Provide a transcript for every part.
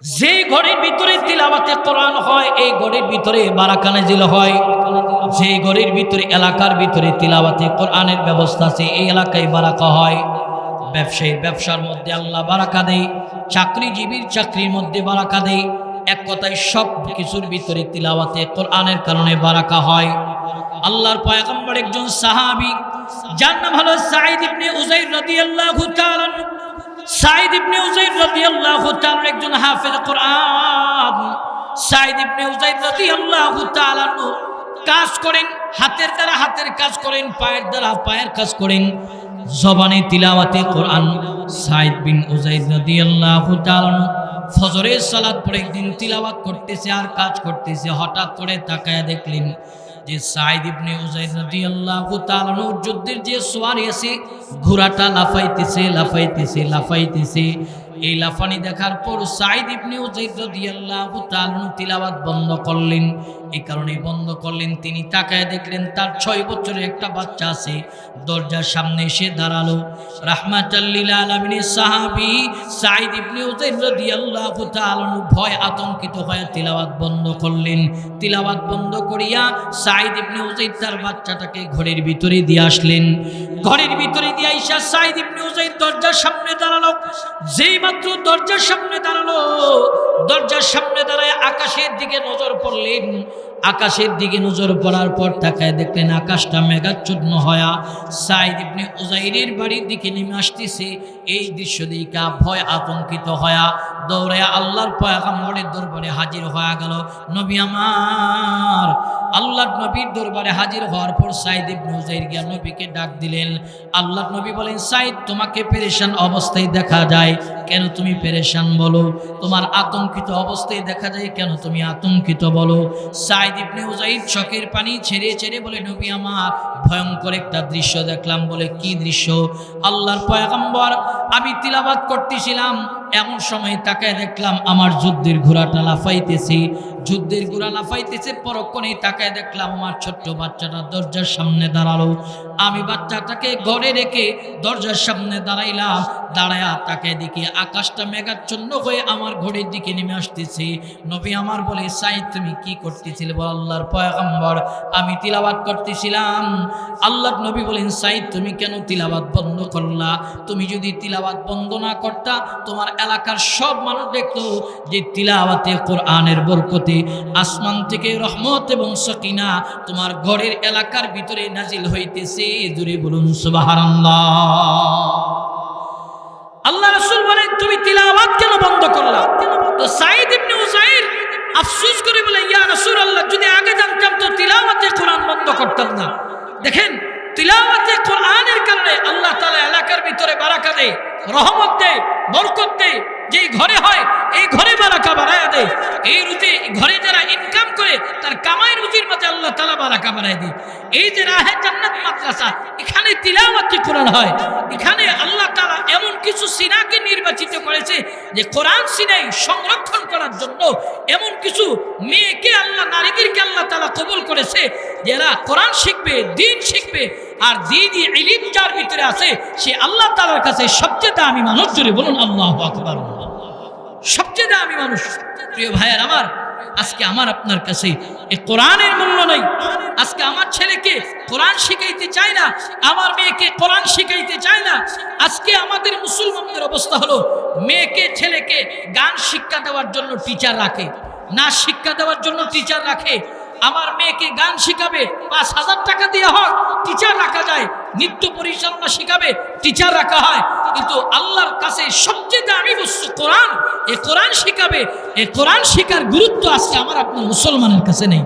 যে ঘরের ভিতরে তিলাবাতে কোরআন হয়, এই ঘরের ভিতরে বারাকা নাজিল হয়। যে ঘরের ভিতরে এলাকার ভিতরে তিলাবাতে কোরআনের ব্যবস্থা আছে, এই এলাকায় বারাকা হয়। ব্যবসায়ীর ব্যবসার মধ্যে আল্লাহ বারাকা দেয়, চাকরিজীবীর চাকরির মধ্যে বারাকা দেয়। এক কথায় সব কিছুর ভিতরে তিলাবাতে কোরআনের কারণে বারাকা হয়। আল্লাহর পয়গম্বর একজন সাহাবী, যার নাম হলো ইবনে উযাইর রাদিয়াল্লাহু তাআলা সাঈদ ইবনে উযাইর রাদিয়াল্লাহু তাআলা, একজন হাফেজ কোরআন। সাঈদ ইবনে উযাইর রাদিয়াল্লাহু তাআলা কাজ করেন, হাতের দ্বারা হাতের কাজ করেন, পায়ের দ্বারা পায়ের কাজ করেন। জবানে তিলাওয়াতে কোরআন, সাঈদ বিন উযাইর রাদিয়াল্লাহু তাআলা ফজরের সালাত পড়ে একদিন তিলাওয়াত করতেছে, আর কাজ করতেছে, হঠাৎ করে তাকায় দেখলেন যে সাইদ ইবনে উজাইর রাদিয়াল্লাহু তাআলা যুদ্ধের যে সোয়ারি আছে ঘোড়াটা লাফাইতেছে লাফাইতেছে লাফাইতেছে। এই লাফানি দেখার পর সাইদ ইবনে উজাইর রাদিয়াল্লাহু তাআলা তিলাওয়াত বন্ধ করলেন। এই কারণে বন্ধ করলেন তিনি। তাকায় দেখলেন তার ছয় বছরের একটা বাচ্চা আছে। দরজার সামনে এসে দাঁড়াল। ঘরের ভিতরে দিয়ে আসলেন। ঘরের ভিতরে দিয়ে আইসা দরজার সামনে দাঁড়াল। যেই মাত্র দরজার সামনে দাঁড়াল, দরজার সামনে দাঁড়ায় আকাশের দিকে নজর পড়লেন। আকাশের দিকে নজর পড়ার পর তাকায় দেখলেন আকাশটা মেঘাচ্ছন্ন হয়া সাইদ ইবনে উজাইরের বাড়ির দিকে নেমে আসতেছে। এই দৃশ্য দিকা ভয় আতঙ্কিত হয়া দৌড়ায় আল্লাহর পয়াগাম্বরের দরবারে হাজির হয়ে গেল। নবী আমার আল্লাহর নবীর দরবারে হাজির হওয়ার পর সাইদ ইবনে উজাইর গিয়া নবীকে ডাক দিলেন। আল্লাহর নবী বলেন, সাইদ, তোমাকে পেরেশান অবস্থায় দেখা যায়। কেন তুমি পেরেশান বলো? তোমার আতঙ্কিত অবস্থায় দেখা যায়, কেন তুমি আতঙ্কিত বলো? সাইদ ইবনে উজাইর চোখের পানি ছেড়ে ছেড়ে বলে, নবী আমার, ভয়ঙ্কর একটা দৃশ্য দেখলাম। বলে, কি দৃশ্য? আল্লাহর পয়গম্বর, আমি তিলাবাত করতেছিলাম এমন সময় তাকায় দেখলাম আমার যুদ্ধের ঘোড়াটা লাফাইতেছে। যুদ্ধের ঘোড়া লাফাইতেছে, পরক্ষণে তাকায় দেখলাম আমার ছোট্ট বাচ্চাটা দরজার সামনে দাঁড়াল। আমি বাচ্চাটাকে ঘরে রেখে দরজার সামনে দাঁড়াইলাম, দাঁড়ায়া তাকে দিকে আকাশটা মেঘাচ্ছন্ন হয়ে আমার ঘরের দিকে নেমে আসতেছে। নবী আমার বলে সাইদ তুমি কি করতেছিলে? বল, আল্লাহর পয়গম্বর, আমি তিলাবাত করতেছিলাম। আল্লাহর নবী বলেন সাইদ তুমি কেন তিলাবাত বন্ধ করলা? তুমি যদি তিলাবাত বন্ধ না করতা, তোমার এলাকার সব মানুষ দেখতো যে তিলাওয়াতে কোরআনের বরকতে আসমান থেকে রহমত এবং সকিনা তোমার ঘরের এলাকার ভিতরে নাজিল হইতেছে। জুড়ে বলুন, সুবহানাল্লাহ। আল্লাহ রাসূল বলেন, তুমি তিলাওয়াত কেন বন্ধ করলা? তো সাইদ ইবনে উসাইর আফসোস করে বলে, ইয়া রাসূলুল্লাহ, যদি আগে জানতাম তো তিলাওয়াতে কোরআন বন্ধ করতাম না। দেখেন তিলাওয়াতে কোরআনের কারণে আল্লাহ তালা এলাকার ভিতরে বারাকা দেয় রহমত দেয় বরকত দেয়। যেই ঘরে হয়, এই ঘরে বারাকা বাড়ায় দেয়। এই রুজি ঘরে যারা ইনকাম করে, তার কামাই রুজির মধ্যে আল্লাহ তাআলা বারাকা বাড়ায় দেয়। এই যে রাহে জান্নাত মাদ্রাসা, এখানে তিলাওয়াতে কোরআন হয়। এখানে আল্লাহ তাআলা এমন কিছু সিনাকে নির্বাচিত করেছে যে কোরআন সিনাই সংরক্ষণ করার জন্য এমন কিছু মেয়েকে আল্লাহ, নারীদেরকে আল্লাহ তাআলা কবুল করেছে, যারা কোরআন শিখবে, দিন শিখবে আর দিনই ইলিম যার ভিতরে আছে, সে আল্লাহ তাআলার কাছে সবচেয়ে দামি মানুষ জুড়ে বলুন, আল্লাহু আকবার। সবচেয়ে দামি মানুষ। প্রিয় ভাইয়ের, আমার, আজকে আমার আপনার কাছে এই কোরআনের মূল্য নেই। আজকে আমার ছেলেকে কোরআন শিখাইতে চায় না, আমার মেয়েকে কোরআন শিখাইতে চায় না। আজকে আমাদের মুসলমানদের অবস্থা হলো, মেয়েকে, ছেলেকে গান শিক্ষা দেওয়ার জন্য টিচার রাখে নাচ শিক্ষা দেওয়ার জন্য টিচার রাখে। আমার মেয়েকে গান শিখাবে, পাঁচ হাজার টাকা দিয়ে হোক টিচার রাখা যায়, নৃত্য পরিচালনা শিখাবে টিচার রাখা হয়। কিন্তু আল্লাহর কাছে সবচেয়ে দামি বস্তু কোরআন, এ কোরআন শিখাবে, এ কোরআন শিখার গুরুত্ব আজকে আমার আপনার মুসলমানের কাছে নেই।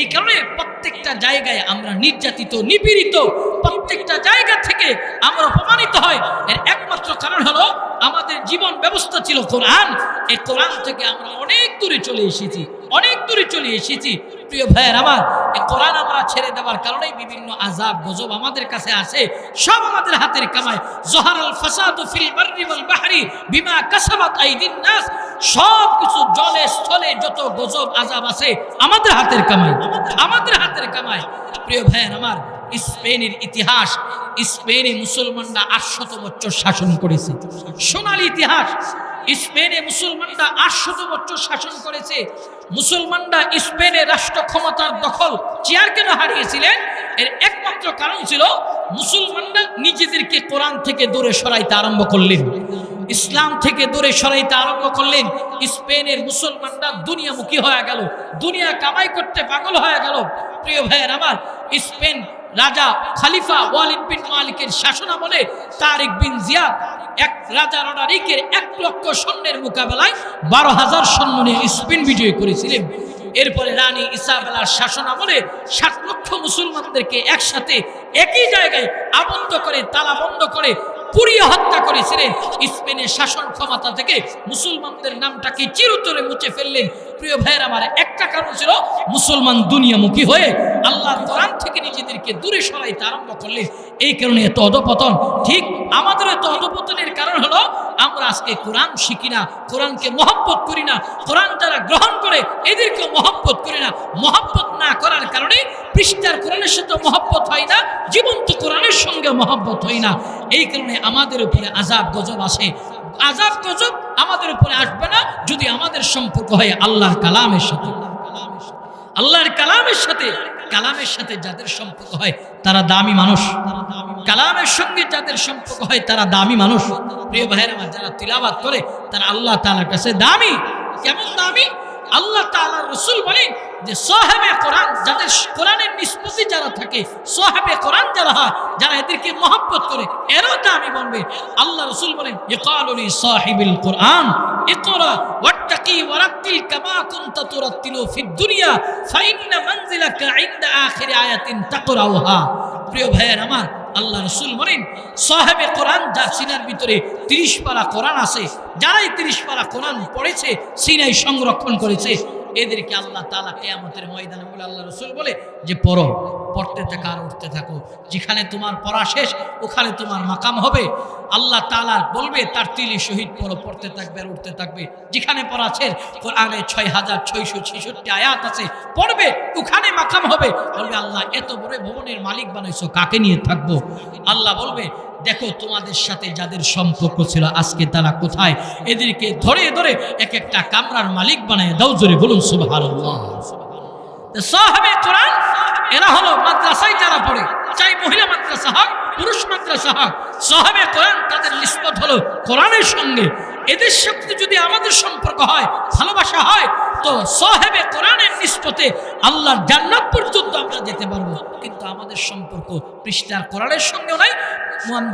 এই কারণে প্রত্যেকটা জায়গায় আমরা নির্যাতিত, নিপীড়িত, প্রত্যেকটা জায়গা থেকে আমরা অপমানিত হয় এর একমাত্র কারণ হলো আমাদের জীবন ব্যবস্থা ছিল কোরআন। এই কোরআন থেকে আমরা অনেক দূরে চলে এসেছি, অনেক দূরে চলে এসেছি। প্রিয় ভাইয়ের, আমার এই কোরআন আমরা ছেড়ে দেওয়ার কারণেই বিভিন্ন আজাব গজব আমাদের কাছে আসে, সব আমাদের হাতের কামায়। জহারাল ফাসাদু ফিল বাররি ওয়াল বাহরি বিমা কাসাবাত আইদিন নাস। সব কিছু জলে, স্থলে যত গজব আজাব আছে, আমাদের হাতের কামায়, আমাদের হাতের কামায়। প্রিয় ভাইয়ের, আমার স্পেনের ইতিহাস, স্পেনে মুসলমানরা আটশত বছর শাসন করেছে। সোনালী ইতিহাস, স্পেনে মুসলমানরা আটশত বছর শাসন করেছে। মুসলমানরা স্পেনের রাষ্ট্র ক্ষমতার দখল চেয়ার কেন হারিয়েছিলেন? এর একমাত্র কারণ ছিল মুসলমানরা নিজেদেরকে কোরআন থেকে দূরে সরাইতে আরম্ভ করলেন। ইসলাম থেকে দূরে সরাইতে আরম্ভ করলেন। স্পেনের মুসলমানরা দুনিয়ামুখী হয়ে গেল, দুনিয়া কামাই করতে পাগল হয়ে গেল। প্রিয় ভাইয়ের আমার, স্পেন রাজা খালিফা ওয়ালিদ বিন মালিকের শাসনামলে তারিক বিন জিয়াদ এক রাজা রডারিকের এক লক্ষ সৈন্যের মোকাবেলায় বারো হাজার সৈন্য নিয়ে স্পেন বিজয় করেছিলেন। এরপরে রানী ইসাবেলার শাসন আমলে সাত লক্ষ মুসলমানদেরকে একসাথে একই জায়গায় আবদ্ধ করে তালা বন্ধ করে পুড়িয়ে হত্যা করেছিলেন। স্পেনের শাসন ক্ষমতা থেকে মুসলমানদের নামটাকে চিরতরে মুছে ফেললেন? প্রিয় ভাইয়ের, আমার একটা কারণ ছিল মুসলমান দুনিয়ামুখী হয়ে আল্লাহর কোরআন থেকে নিজেদেরকে দূরে সরাইতে আরম্ভ করলেন। এই কারণে এত অধপতন। ঠিক আমাদের এত অধপতনের কারণ হলো আমরা আজকে কোরআন শিখি না, কোরআনকে মহব্বত করি না, কোরআন যারা গ্রহণ করে এদেরকে মহব্বত করি না। মহব্বত না করার কারণে পৃষ্ঠার কোরআনের সাথে মহব্বত হয় না, জীবন্ত কোরআনের সঙ্গে মহব্বত হয় না। এই কারণে আমাদের উপরে আজাব গজব আসে। আজাব গজব আমাদের উপরে আসবে না যদি আমাদের সম্পর্ক হয় আল্লাহর কালামের সাথে। আল্লাহর কালামের সাথে কালামের সাথে যাদের সম্পর্ক হয় তারা দামি মানুষ। কালামের সঙ্গে যাদের সম্পর্ক হয় তারা দামি মানুষ। প্রিয় ভাইয়ের যারা তিলাবাত করে তারা আল্লাহ তালার কাছে দামি। কেমন দামি? আল্লাহ রসুল বলেন যে সাহেবে কোরআন যাদের কোরআনের নিষ্পত্তি যারা থাকে, সাহেবে কোরআন যারা হয়, যারা এদেরকে মহব্বত করে, এরও দামি বলবে আল্লাহ রসুল বলেন, ইকালুলি সাহিবিল কোরআন প্রিয় ভাইয়ের আমার আল্লাহ রসুল বলেন, সাহেবে কোরআন যার সিনার ভিতরে তিরিশ পারা কোরআন আছে, যারাই তিরিশ পারা কোরআন পড়েছে, সিনাই সংরক্ষণ করেছে। এদেরকে আল্লাহ তালা কেয়ামতের ময়দানে বলে, আল্লাহ রসুল বলে যে, পড়ো, পড়তে থাকা আর উঠতে থাকো। যেখানে তোমার পড়া শেষ, ওখানে তোমার মাকাম হবে। আল্লাহ তালা বলবে, তার তিলি শহীদ পড়ো, পড়তে থাকবে আর উঠতে থাকবে। যেখানে পড়া শেষ, কোরআনে ছয় হাজার ছয়শো ছেষট্টি আয়াত আছে, পড়বে, ওখানে মাকাম হবে। বলবে, আল্লাহ, এত বড় ভবনের মালিক বানাইছো, কাকে নিয়ে থাকব? আল্লাহ বলবে, দেখো, তোমাদের সাথে যাদের সম্পর্ক ছিল, আজকে তারা কোথায়? এদেরকে ধরে ধরে এক একটা কামরার মালিক বানায় দাও, জোরে বলুন কোরআন, এরা হলো মাদ্রাসায় যারা পড়ে। চাই মহিলা মাদ্রাসা হোক, পুরুষ মাদ্রাসা হোক, সাহাবে কোরআন তাদের নিষ্পত হলো কোরআনের সঙ্গে। এদের সাথে যদি আমাদের সম্পর্ক হয়, ভালোবাসা হয়, তো সাহেবে কোরআনের নিষ্পতে আল্লাহর জান্নাত পর্যন্ত আমরা যেতে পারব। কিন্তু আমাদের সম্পর্ক পৃষ্ঠার কোরআনের সঙ্গে নয়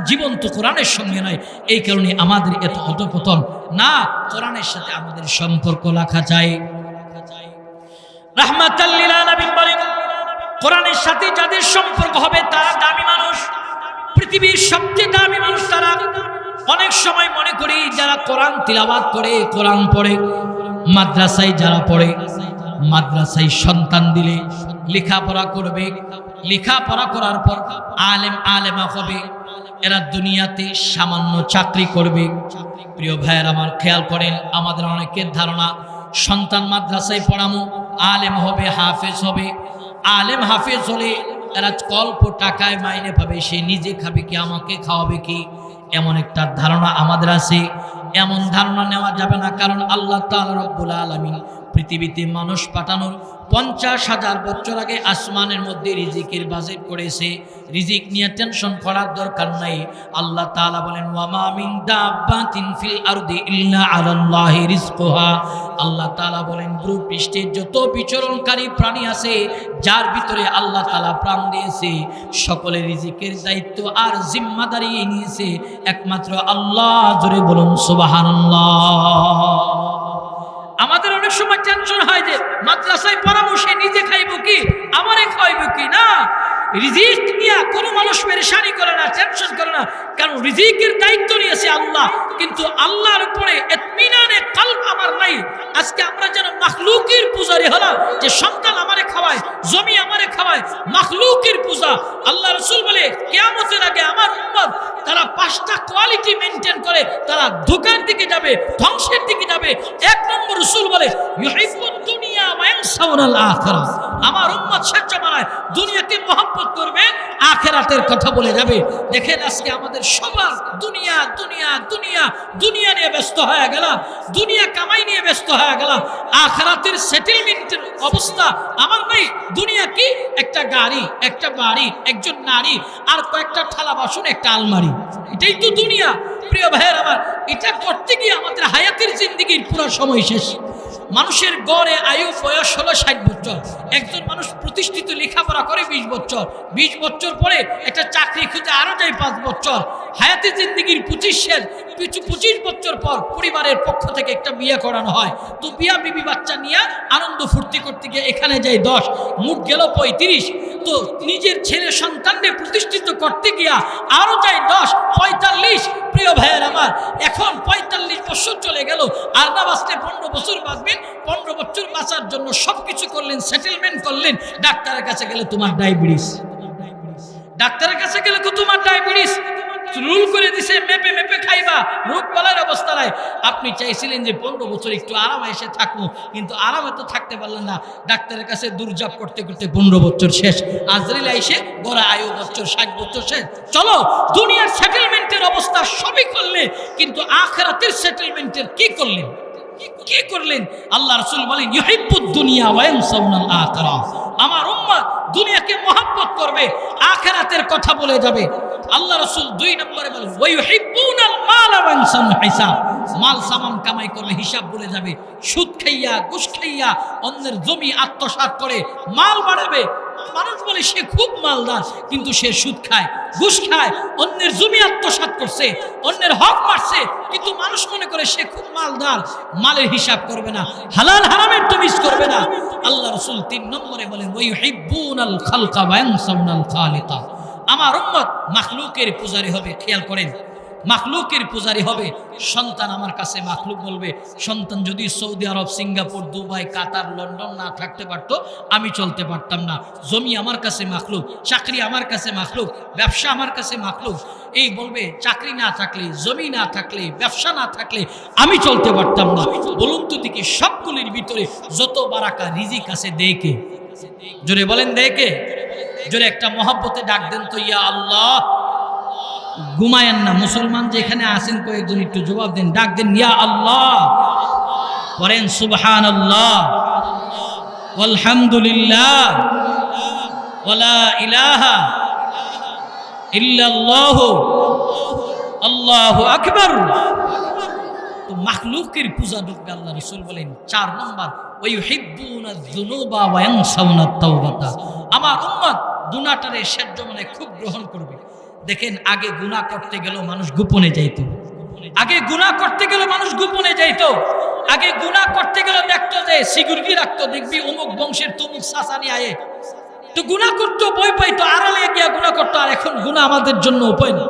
জীবন্ত কোরআনের সঙ্গে নয় এই কারণে আমাদের এত অধপতন। না, কোরআনের সাথে আমাদের সম্পর্ক রাখা যায়। রাহমাতাল্লিল আলামিন বলেন কোরআনের সাথে যাদের সম্পর্ক হবে তারা দামি মানুষ। পৃথিবীর সবচেয়ে দামি মানুষ তারা। অনেক সময় মনে করি যারা কোরআন তিলাবাত করে, কোরআন পড়ে, মাদ্রাসায় যারা পড়ে, মাদ্রাসায় সন্তান দিলে লেখাপড়া করবে। লেখাপড়া করার পর আলেম আলেমা হবে। এরা দুনিয়াতে সামান্য চাকরি করবে। প্রিয় ভাইয়ের আমার খেয়াল করেন, আমাদের অনেকের ধারণা, সন্তান মাদ্রাসায় পড়ামো, আলেম হবে, হাফেজ হবে। আলেম হাফেজ হলে এরা কল্প টাকায় মাইনে পাবে, সে নিজে খাবে কি, আমাকে খাওয়াবে কি? এমন একটা ধারণা আমাদের আছে। এমন ধারণা নেওয়া যাবে না, কারণ আল্লাহ তাল রব্বুল আলামিন পৃথিবীতে মানুষ পাঠানোর পঞ্চাশ হাজার বছর আগে আসমানের মধ্যে রিজিকের বাজেট করেছে। রিজিক নিয়ে টেনশন করার দরকার নাই। আল্লাহ তাআলা বলেন, ওয়ামা মিন দাব্বাতিন ফিল আরদি ইল্লা আলাল্লাহি রিজকুহা আল্লাহ তাআলা বলেন ভূ পৃষ্ঠে যত বিচরণকারী প্রাণী আছে, যার ভিতরে আল্লাহ তালা প্রাণ দিয়েছে সকলের রিজিকের দায়িত্ব আর জিম্মাদারি নিয়েছে। একমাত্র আল্লাহ, জোরে বলুন সুবহানাল্লাহ। আমাদের সময় টেনশন হয় যে, মাদ্রাসায় সে নিজে খাইব কি? আমারে খাইব কি? না। রিজিক নিয়ে কোনো মানুষ পেরেশানি করে না টেনশন করে না। কারণ রিজিকের দায়িত্ব নিয়েছে আল্লাহ। কিন্তু আল্লাহর উপরে এতমিনানে কাল্প আমার নাই। আজকে আমরা যেন মাখলুকের পূজারি হলাম, যে সন্তান আমারে খাওয়ায়, জমি আমারে খাওয়ায়, মাখলুকের পূজা। আল্লাহ রসুল বলে উম্মত তারা পাঁচটা কোয়ালিটি মেনটেন করে, তারা ধোকার দিকে যাবে, ধ্বংসের দিকে যাবে। এক নম্বর রসুল বলে আমার উম্মত শেষ জামানায় দুনিয়াকে মহব্বত করবে, আখেরাতের কথা বলে যাবে। দেখেন আজকে আমাদের সবার দুনিয়া দুনিয়া দুনিয়া দুনিয়া নিয়ে ব্যস্ত হয়ে গেলাম দুনিয়া কামাই নিয়ে ব্যস্ত হয়ে গেলাম আখেরাতের সেটেলমেন্টের অবস্থা আমার ভাই দুনিয়া কি? একটা গাড়ি, একটা বাড়ি, একজন নারী, আর কয়েকটা থালা বাসন, একটা আলমারি। এটাই তো দুনিয়া। প্রিয় ভাইয়ের আমার, এটা করতে গিয়ে আমাদের হায়াতের জিন্দিগির পুরো সময় শেষ। মানুষের গড়ে আয়ু বয়স হলো ষাট বছর। একজন মানুষ প্রতিষ্ঠিত লেখাপড়া করে বিশ বছর। বিশ বছর পরে একটা চাকরি খুঁজে আরও যায় পাঁচ বছর। হায়াতি জিন্দিগির পঁচিশ শেষ পঁচিশ বছর পর পরিবারের পক্ষ থেকে একটা বিয়ে করানো হয়। তো বিয়া বিবি বাচ্চা নিয়ে আনন্দ ফুর্তি করতে গিয়ে এখানে যাই দশ মুঠ গেল পঁয়ত্রিশ। তো নিজের ছেলে সন্তানকে প্রতিষ্ঠিত করতে গিয়া আরও যায় দশ, পঁয়তাল্লিশ। প্রিয় ভাইয়ের আমার, এখন পঁয়তাল্লিশ বছর চলে গেল, আর না বাঁচলে পনেরো বছর বাঁচবেন, পনেরো বছর বাঁচার জন্য সব কিছু করলেন সেটেলমেন্ট করলেন, ডাক্তারের কাছে গেলে তোমার ডায়াবেটিস ডাক্তারের কাছে গেলে তো তোমার ডায়াবেটিস রুল করে দিছে, মেপে মেপে খাইবা। রোগ পালার অবস্থা নাই। আপনি চাইছিলেন যে পনেরো বছর একটু আরামে এসে থাকুন, কিন্তু আরামে তো থাকতে পারলেন না। ডাক্তারের কাছে দুর্জাপ করতে করতে পনেরো বছর শেষ। আজরিল এসে গড়া আয়ু বছর, ষাট বছর শেষ। চলো, দুনিয়ার সেটেলমেন্টের অবস্থা সবই করলে, কিন্তু আখরাতের সেটেলমেন্টের কি করলেন? কি করলেন? আল্লাহ রসুল বলেন ইহিব্বুদ দুনিয়া ওয়ায়ানসাউনাল আখিরা আমার উম্মত দুনিয়াকে মহব্বত করবে, আখেরাতের কথা বলে যাবে। আল্লাহ রসুল দুই নম্বরে বলেন ওয়াইহিব্বুনাল মাল ওয়ায়ানসাউন হিসাব। মাল সামান কামাই করলে হিসাব বলে যাবে, সুদ খাইয়া, ঘুষ খাইয়া, অন্যের জমি আত্মসাৎ করে মাল বাড়াবে মানুষ বলে সে খুব মালদার, কিন্তু সে সুদ খায়, ঘুষ খায়, অন্যের জমি আত্মসাৎ করছে, অন্যের হক মারছে, কিন্তু মানুষ মনে করে সে খুব মালদার, মালের হিসাব করবে না, হালাল হারামের তমিজ করবে না। আল্লাহ রসুল তিন নম্বরে বলেন খালিকা। আমার উম্মত মাখলুকের পূজারি হবে, খেয়াল করেন। মাখলুকের পূজারি হবে। সন্তান আমার কাছে মাখলুক বলবে, সন্তান, যদি সৌদি আরব, সিঙ্গাপুর, দুবাই, কাতার, লন্ডন না থাকতে পারতো, আমি চলতে পারতাম না। জমি আমার কাছে মাখলুক, চাকরি আমার কাছে মাখলুক, ব্যবসা আমার কাছে মাখলুক। এই বলবে, চাকরি না থাকলে, জমি না থাকলে, ব্যবসা না থাকলে আমি চলতে পারতাম না। বলুন তো দেখি, সবগুলির ভিতরে যত বারাকা রিজিক আছে দেখে জোরে বলেন দেখে জোরে একটা মহব্বতে ডাক দেন তো, ইয়া আল্লাহ ঘুমায়েন না। মুসলমান যেখানে আসেন কয়েকজন একটু জবাব দেন। ডাক দেন, ইয়া আল্লাহ। করেন সুবহান আল্লাহ আলহামদুলিল্লাহ। ওলা ইলাহা ইল্লাল্লাহ। আল্লাহ আকবার। তো মাখলুকের পূজা ঢুকবে আল্লাহ রসুল বলেন, চার নম্বর ওই হিব্বুনা আমার উম্মত গুনাহটারে সেদ্ধ মানে খুব গ্রহণ করবে। দেখেন, আগে গুনাহ করতে গেল মানুষ গোপনে যাইতো। আগে গুনাহ করতে গেল মানুষ গোপনে যাইতো। আগে গুনাহ করতে গেল দেখতো যে সিকিউরিটি রাখতো, দেখবি অমুক বংশের তমুক সাসানি আয়ে। তো গুনাহ করতো বই পাইতো, আড়ালে গিয়া গুনাহ করতো, আর এখন গুনাহ আমাদের জন্য উপায় না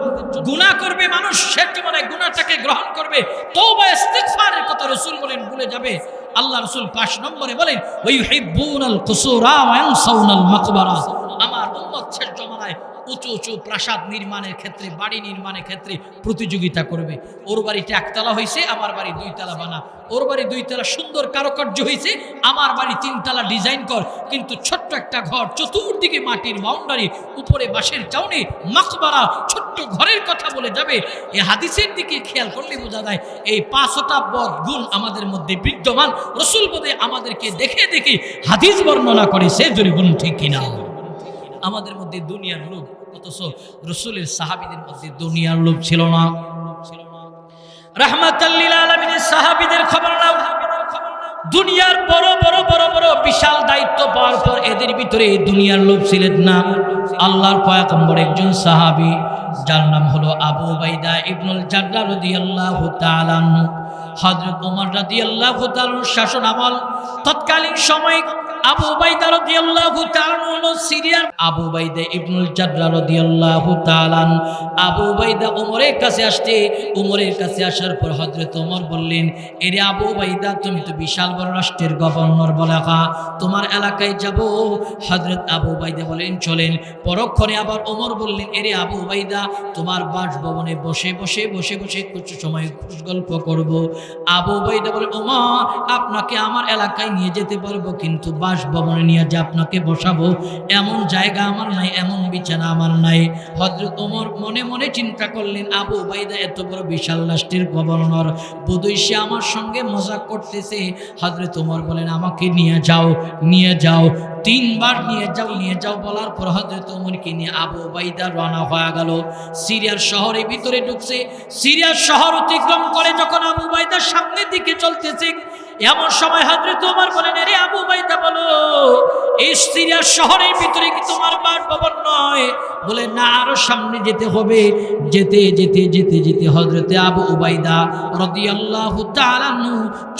গুনাহ করবে মানুষ, সে মানে গুনাহটাকে গ্রহণ করবে। তওবা, ইস্তিগফারের কথা রসুল বলেন, ভুলে যাবে। আল্লাহ রসুল পাঁচ নম্বরে বলেন ওই হিব্বুনাল কুসুরা ওয়া ইয়ানসাউনাল মাকবারা। শেষ জমানায় উঁচু উঁচু প্রাসাদ নির্মাণের ক্ষেত্রে, বাড়ি নির্মাণের ক্ষেত্রে প্রতিযোগিতা করবে। ওর বাড়িটা একতলা হয়েছে আমার বাড়ি দুইতলা বানা। ওর বাড়ি দুইতলা সুন্দর কারুকার্য হয়েছে আমার বাড়ি তিনতলা ডিজাইন কর। কিন্তু ছোট্ট একটা ঘর, চতুর্দিকে মাটির বাউন্ডারি, উপরে বাঁশের চাউনি, মাকবারা ছোট্ট ঘরের কথা বলে যাবে। এই হাদিসের দিকে খেয়াল করলে বোঝা যায়, এই পাঁচটা বদ গুণ আমাদের মধ্যে বিদ্যমান। রসুল বোধে আমাদেরকে দেখে দেখে হাদিস বর্ণনা করে, সে জোরে গুণ ঠিক কিনা? আমাদের মধ্যে দুনিয়ার লোভ, অথচ রসুলের সাহাবিদের মধ্যে দুনিয়ার লোভ ছিল না। আলমিনের সাহাবিদের দুনিয়ার বড় বড় বড় বড় বিশাল দায়িত্ব এদের ভিতরে দুনিয়ার ছিলেন আল্লাহর একজন সাহাবি, যার নাম হলো আবু বাইদা শাসন আমল। তৎকালীন সময় রাষ্ট্রের গভর্নর বলে তোমার এলাকায় যাব? হযরত আবু বাইদা বলেন চলেন। পরক্ষণে আবার ওমর বললেন, এরে আবু বাইদা তোমার বাসভবনে বসে বসে বসে বসে কিছু সময় খুশ গল্প করব। আবু বাইদা বলে, ওমা, আপনাকে আমার এলাকায় নিয়ে যেতে পারব, কিন্তু বাসভবনে নিয়ে যে আপনাকে বসাবো, এমন জায়গা আমার নাই, এমন বিছানা আমার নাই। হজরত ওমর মনে মনে চিন্তা করলেন, আবু বাইদা এত বড় বিশাল রাষ্ট্রের গভর্নর, বোধই সে আমার সঙ্গে মজাক করতেছে। হজরত ওমর বলেন, আমাকে নিয়ে যাও নিয়ে যাও, তিনবার নিয়ে যাও নিয়ে যাও। বলার পর হজরত ওমরকে নিয়ে আবু বাইদা রওনা হয়ে গেল। সিরিয়ার শহরের ভিতরে ঢুকছে। সিরিয়ার শহর অতিক্রম করে যখন আবু বাইদার সামনের দিকে চলতেছে এমন সময় হজরত ওমর বলেন রে আবু বাইদা বলো, এই সিরিয়ার শহরের ভিতরে কি তোমার বাসভবন নয়? বলে, না, আরও সামনে যেতে হবে। যেতে যেতে যেতে যেতে হজরতে আবু উবাইদা রদিয়াল্লাহু তাআলাহু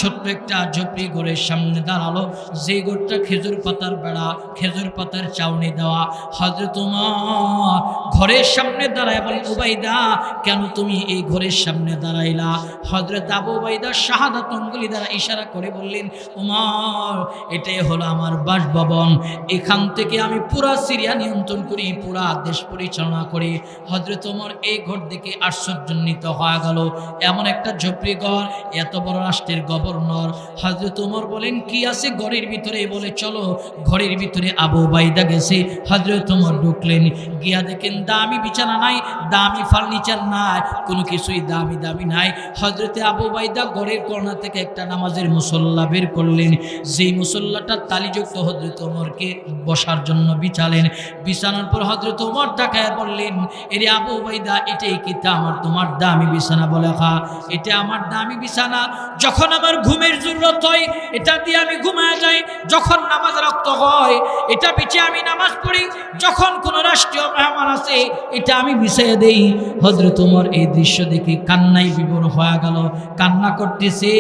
ছোট্ট একটা ঝুপড়ি ঘরের সামনে দাঁড়াল। যে ঘরটা খেজুর পাতার বেড়া, খেজুর পাতার চাউনি দেওয়া। হজরত উমর ঘরের সামনে দাঁড়ায় বলে, উবাইদা, কেন তুমি এই ঘরের সামনে দাঁড়াইলা? হজরত আবু উবাইদা শাহাদাত অঙ্গুলি দ্বারা ইশারা করে বললেন, উমর, এটাই হলো আমার বাসভবন। এখান থেকে আমি পুরা সিরিয়া নিয়ন্ত্রণ করি, পুরা দেশ পরিচালনা করি। হজরত ওমর এই ঘর দেখে আশ্চর্যান্বিত হয়ে গেল। এমন একটা ঝুপড়ি ঘর, এত বড় রাষ্ট্রের গভর্নর। হজরত ওমর বলেন, কি আছে ঘরের ভিতরে? বলে, চলো, ঘরের ভিতরে আবু বাইদা গেছে। হজরত ওমর ঢুকলেন, গিয়া দেখেন, দামি বিছানা নাই, দামি ফার্নিচার নাই, কোনো কিছুই দামি দামি নাই। হজরতে আবু বাইদা ঘরের কর্নার থেকে একটা নামাজের মুসল্লা বের করলেন। যেই মুসল্লাটা তালিযুক্ত হজরত ওমরকে বসার জন্য বিছালেন, বিছানোর পর হজরত ওমর টাকায় বললেন, এরে আবু বাইদা এটাই কিতা আমার তোমার দামি বিছানা বলে খা। এটা আমার দামি বিছানা। যখন আমার ঘুমের জরুরত হয়, এটা দিয়ে আমি ঘুমায় যাই। যখন নামাজ রক্ত হয়, এটা বিছে আমি নামাজ পড়ি। যখন কোনো রাষ্ট্রীয় মেহমান আছে এটা আমি বিছিয়ে দেই। হজরত ওমর এই দৃশ্য দেখে কান্নাই বিবর হয়ে গেল। কান্না করতেছে।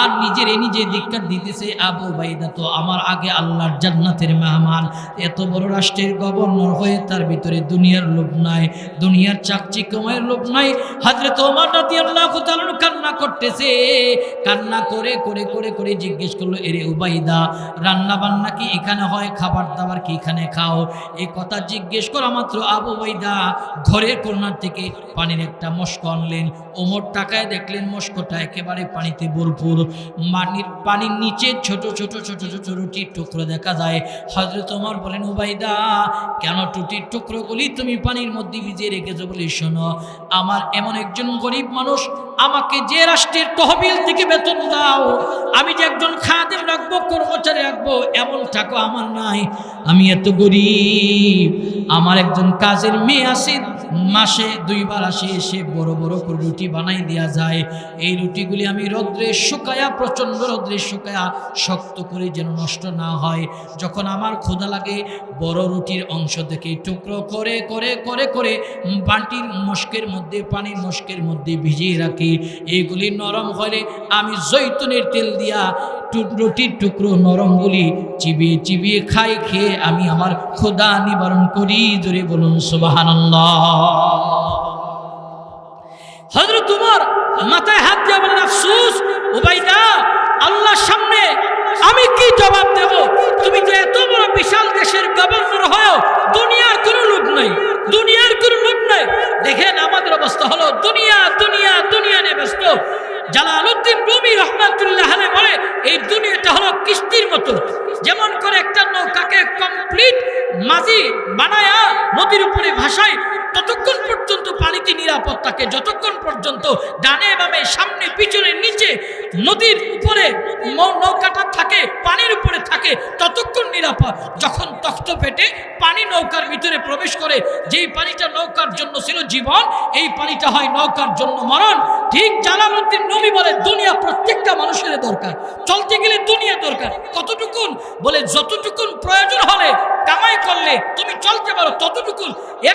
আর নিজের নিজে ধিক্কার দিতেছে, আবু বাইদা তো আমার আগে আল্লাহর জান্নাতের মেহমান। এত বড় রাষ্ট্রের গভর্নর হয়ে তার ভিতরে দুনিয়ার লোভ নাই, দুনিয়ার চাকচিকময়ের লোভ নাই। হাজরত ওমর রাদিয়াল্লাহু তাআলা কান্না করতেছে। কান্না করে করে করে করে জিজ্ঞেস করল, এরে উবাইদা রান্না বান্না কি এখানে হয়? খাবার দাবার কি এখানে খাও? এই কথা জিজ্ঞেস করা মাত্র আবু বাইদা ঘরের কর্নার থেকে পানির একটা মস্ক আনলেন। ওমর টাকায় দেখলেন মস্কটা একেবারে পানিতে ভরপুর। মানির পানির নিচে ছোট ছোট ছোট ছোট রুটির টুকরো দেখা যায়। হজরত ওমর বলেন, উবাইদা, কেন টুটির টুকরোগুলি তুমি পানির মধ্যে ভিজিয়ে রেখেছো বলে শোনো। আমার এমন একজন গরিব মানুষ আমাকে যে রাষ্ট্রের তহবিল থেকে বেতন দাও, আমি যে একজন খাদেম রাখব, কর্মচারী রাখব এমন টাকা আমার নাই। আমি এত গরিব। আমার একজন কাজের মেয়ে আসে মাসে দুইবার আসে, এসে বড় বড় করে রুটি বানাই দেওয়া যায়। এই রুটিগুলি আমি রৌদ্রে শুকায়া, প্রচণ্ড রৌদ্রে শুকায়া শক্ত করে যেন নষ্ট না হয়। যখন আমার ক্ষুধা লাগে, বড় রুটির অংশ থেকে টুকরো করে করে করে করে বাটির মস্কের মধ্যে, পানির মস্কের মধ্যে ভিজিয়ে রাখি। এইগুলি নরম হলে আমি জৈতনের তেল দিয়া রুটির টুকরো নরমগুলি চিবিয়ে চিবিয়ে খাই খেয়ে আমি আমার খোদা নিবারণ করি। জোরে বলুন, সুবহানাল্লাহ। হজরত তোমার মাথায় হাত দিয়ে বলেন, আফসুস, উবাইদা, আল্লাহর সামনে আমি কি জবাব দেব? তুমি যে এত বড় বিশাল দেশের গভর্নর হয়েও দুনিয়ার কোনো লোভ নাই, দুনিয়ার কোনো লোভ নাই। দেখেন আমাদের অবস্থা হলো দুনিয়া দুনিয়া দুনিয়া নিয়ে ব্যস্ত। জালালউদ্দিন রুমি রহমাতুল্লাহ বলে, এই দুনিয়াটা হলো কিস্তির মতো। যেমন করে একটা নৌকাকে কমপ্লিট মাঝি বানায়া নদীর উপরে ভাসায়, ততক্ষণ পর্যন্ত পানিতে নিরাপদ থাকে। যতক্ষণ পর্যন্ত ডানে বামে, সামনে, পিছনে, নিচে নদীর উপরে নৌকাটা থাকে, পানির উপরে থাকে, ততক্ষণ নিরাপদ। যখন তখ্ত ফেটে পানি নৌকার ভিতরে প্রবেশ করে, যেই পানিটা নৌকার জন্য ছিল জীবন, এই পানিটা হয় নৌকার জন্য মরণ। ঠিক জালালউদ্দিন নবী বলে, দুনিয়া প্রত্যেকটা মানুষের দরকার। চলতে গেলে দুনিয়া দরকার। কতটুকুন? বলে, যতটুকুন প্রয়োজন হলে কামাই করলে তুমি চলতে পারো। ততটুকু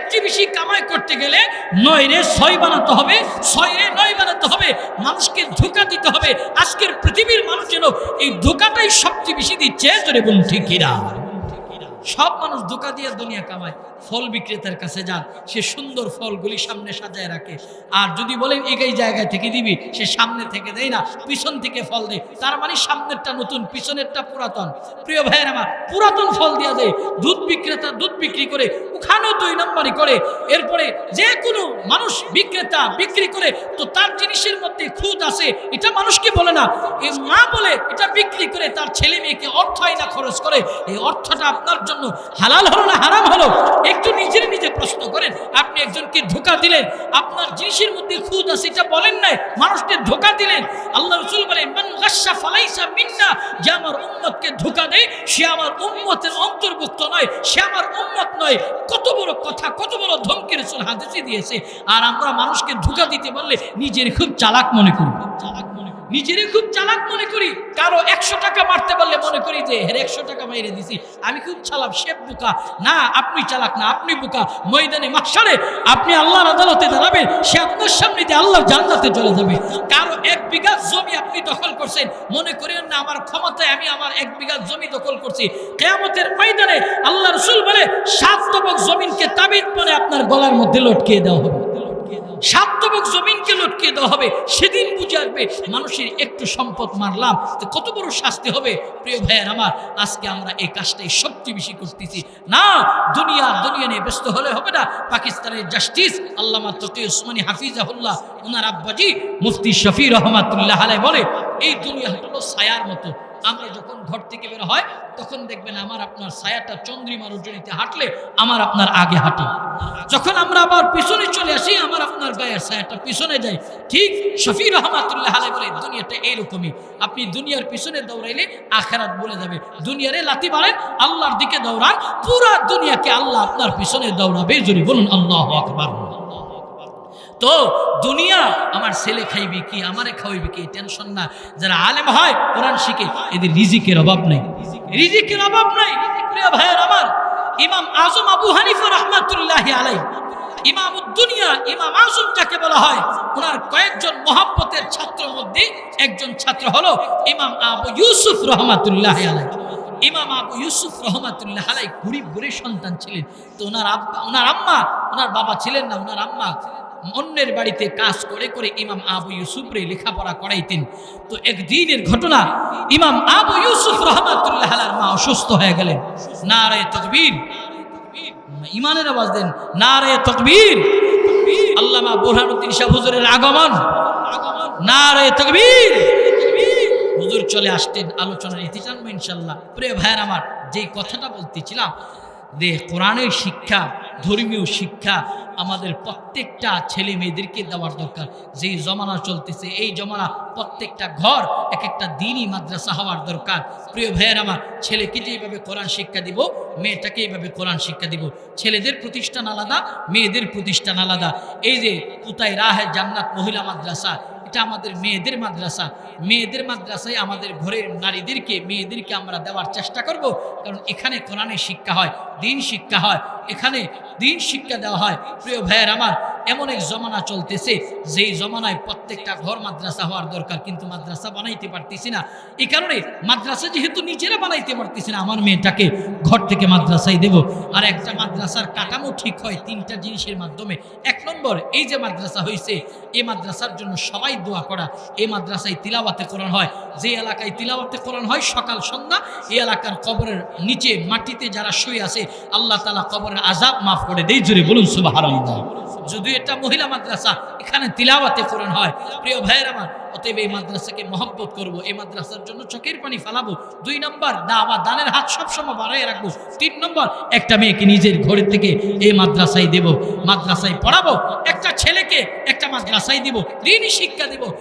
চেয়ে বেশি কামাই করতে গেলে নয় রে ছয় বানাতে হবে ছয় রে নয় বানাতে হবে, মানুষকে ধোকা দিতে হবে। আজকের পৃথিবীর মানুষ যেন এই ধোকাটাই সবচেয়ে বেশি দিচ্ছে, জোরে বলুন ঠিক কিনা? সব মানুষ ধোকা দিয়ে দুনিয়া কামায়। ফল বিক্রেতার কাছে যান, সে সুন্দর ফলগুলি সামনে সাজায় রাখে। আর যদি বলেন এই জায়গা থেকে দিবি? সে সামনে থেকে দেয় না, পিছন থেকে ফল দেয়। তার মানে সামনেরটা নতুন, পিছনেরটা পুরাতন। প্রিয় ভাইয়ের আমার, পুরাতন ফল দেওয়া দেয়। দুধ বিক্রেতা দুধ বিক্রি করে, ওখানেও দুই নম্বরই করে। এরপরে যে কোনো মানুষ বিক্রেতা বিক্রি করে, তো তার জিনিসের মধ্যে খুদ আছে। এটা মানুষ কি বলে না? এই মা বলে, এটা বিক্রি করে তার ছেলে মেয়েকে অর্থ আইনা খরচ করে। এই অর্থটা আপনার জন্য হালাল হলো না হারাম হলো? একটু নিজের নিজে প্রশ্ন করেন। আপনি একজনকে ধোকা দিলেন, আপনার জিনিসের মধ্যে খুদ আছে, এটা বলেন নাই, মানুষকে ধোকা দিলেন। আল্লাহ রসুল গাসা ফালাইসা মিন্না যে আমার উম্মতকে ধোকা দেয়, সে আমার উম্মতের অন্তর্ভুক্ত নয়, সে আমার উম্মত নয়। কত বড় কথা, কত বড় ধমকি রসুল হাদিসে দিয়েছে। আর আমরা মানুষকে ধোকা দিতে পারলে নিজের খুব চালাক মনে করি চালাক মনে নিজেরই খুব চালাক মনে করি, কারও একশো টাকা মারতে পারলে মনে করি যে, হের একশো টাকা মেরে দিছি। আমি খুব চালাক, সে বোকা। না, আপনি চালাক না, আপনি বোকা। ময়দানে মাসারে আপনি আল্লাহর আদালতে দাঁড়াবেন, সে আপনার সামনে দিয়ে আল্লাহর জান্নাতে চলে যাবে। কারও এক বিঘা জমি আপনি দখল করছেন, মনে করেন না, আমার ক্ষমতায় আমি আমার এক বিঘা জমি দখল করছি। কেয়ামতের ময়দানে আল্লাহ রসুল বলে, সাত তবক জমিনকে তাবিদ পরে আপনার গলার মধ্যে লটকিয়ে দেওয়া হবে। সাত জমিনকে লটকিয়ে দেওয়া হবে। সেদিন বুঝে আসবে মানুষের একটু সম্পদ মারলাম কত বড় শাস্তি হবে। প্রিয় ভাইয়ের আমার, আজকে আমরা এই কাজটাই সবচেয়ে বেশি করতেছি। না, দুনিয়া দুনিয়া নিয়ে ব্যস্ত হলে হবে না। পাকিস্তানের জাস্টিস আল্লামা তকি উসমানী হাফিজাহুল্লাহ ওনার আব্বাজি মুফতি শফি রহমাতুল্লাহ আলাই বলে, এই দুনিয়া হলো ছায়ার মতো। আমরা যখন ঘর থেকে বের হয়, তখন দেখবেন আমার আপনার ছায়াটা চন্দ্রিমা রজনীতে হাঁটলে আমার আপনার আগে হাঁটে। যখন আমরা আবার পিছনে চলে আসি, আমার আপনার গায়ের ছায়াটা পিছনে যায়। ঠিক শফি রহমাতুল্লাহ আলাই বলে, দুনিয়াটা এইরকমই। আপনি দুনিয়ার পিছনে দৌড়াইলে আখেরাত বলে যাবে। দুনিয়ারে লাতি মারেন, আল্লাহর দিকে দৌড়ান। পুরা দুনিয়াকে আল্লাহ আপনার পিছনে দৌড়াবে। যদি বলুন, আল্লাহ আকবার। তো দুনিয়া আমার ছেলে খাইবে কি, আমারে খাওয়াইবে কি? টেনশন না। যারা আলেম হয়, কোরআন শিখে, এদের রিজিকের অভাব নাই। রিজিকের অভাব নাই। প্রিয় ভাইয়ের আমার, ইমাম আজম আবু হানিফা রহমাতুল্লাহ আলাই ইমাম দুনিয়া ইমাম আজম যাকে বলা হয়, ওনার কয়েকজন মহাব্বতের ছাত্র মধ্যে একজন ছাত্র হলো ইমাম আবু ইউসুফ রহমাতুল্লাহ আলাই ইমাম আবু ইউসুফ রহমাতুল্লাহ আলাই গরিব গরিব সন্তান ছিলেন। তো ওনার আব্বা, ওনার আম্মা, ওনার বাবা ছিলেন না, ওনার আম্মা অন্যের বাড়িতে কাজ করে করে ইমাম আবু ইউসুফরে লেখাপড়া করাইতেন। তো একদিনের ঘটনা, ইমাম আবু ইউসুফ রহমাতুল্লাহ আলার মা অসুস্থ হয়ে গেলেন। নারে তকবীর। ইমানের আওয়াজ দেন, নারে তকবীর। আল্লামা বুরহানুদ্দিন শাহ হুজুরের আগমন। নারে তকবীর। হুজুর চলে আসতেন, আলোচনার ইতি জানব ইনশাল্লাহ প্রিয় ভাইয়ের আমার, যেই কথাটা বলতেছিলাম যে, কোরআনের শিক্ষা, ধর্মীয় শিক্ষা আমাদের প্রত্যেকটা ছেলে মেয়েদেরকে দেওয়ার দরকার। যেই জমানা চলতেছে, এই জমানা প্রত্যেকটা ঘর এক একটা দিনই মাদ্রাসা হওয়ার দরকার। প্রিয় ভাইয়ের আমার, ছেলেকে যেভাবে কোরআন শিক্ষা দিব, মেয়েটাকে এইভাবে কোরআন শিক্ষা দিব। ছেলেদের প্রতিষ্ঠান আলাদা, মেয়েদের প্রতিষ্ঠান আলাদা। এই যে কোথায় রাহে জান্নাত মহিলা মাদ্রাসা এটা আমাদের মেয়েদের মাদ্রাসা। মেয়েদের মাদ্রাসায় আমাদের ঘরের নারীদেরকে, মেয়েদেরকে আমরা দেওয়ার চেষ্টা করব। কারণ এখানে কোরআনের শিক্ষা হয়, দিন শিক্ষা হয়। এখানে দিন শিক্ষা দেওয়া হয়। প্রিয় ভাইয়ের আমার এমন এক জমানা চলতেছে, যেই জমানায় প্রত্যেকটা ঘর মাদ্রাসা হওয়ার দরকার, কিন্তু মাদ্রাসা বানাইতে পারতেছি না। এই কারণে মাদ্রাসা যেহেতু নিজেরা বানাইতে পারতেছি না, আমার মেয়েটাকে ঘর থেকে মাদ্রাসায় দেব। আর একটা মাদ্রাসার কাঠামো ঠিক হয় তিনটা জিনিসের মাধ্যমে। এক নম্বর, এই যে মাদ্রাসা হয়েছে এই মাদ্রাসার জন্য সবাই দোয়া করা। এই মাদ্রাসায় তিলাওয়াতে কোরআন হয়। যে এলাকায় তিলাওয়াতে কোরআন হয়, সকাল, সন্ধ্যা এই এলাকার কবরের নিচে মাটিতে যারা শুয়ে আছে, আল্লাহ তালা কবরের আজাব মাফ করে দেই জুড়ে বলুন সুবাহ যদি এটা মহিলা মাদ্রাসা, এখানে তিলাবাতে কোরআন হয়। প্রিয় ভাইয়ের আমার, অতএব এই মাদ্রাসাকে মহব্বত করব, এই মাদ্রাসার জন্য চোখের পানি ফেলাবো। দুই নম্বর, দাওয়া, দানের হাত সবসময় বাড়াই রাখব। তিন নম্বর, একটা মেয়েকে নিজের ঘরের থেকে এই মাদ্রাসায় দেব। মাদ্রাসায় পড়াবো, একটা ছেলেকে একটা মাদ্রাসায় দিব। দিনই শিক্ষা দিব।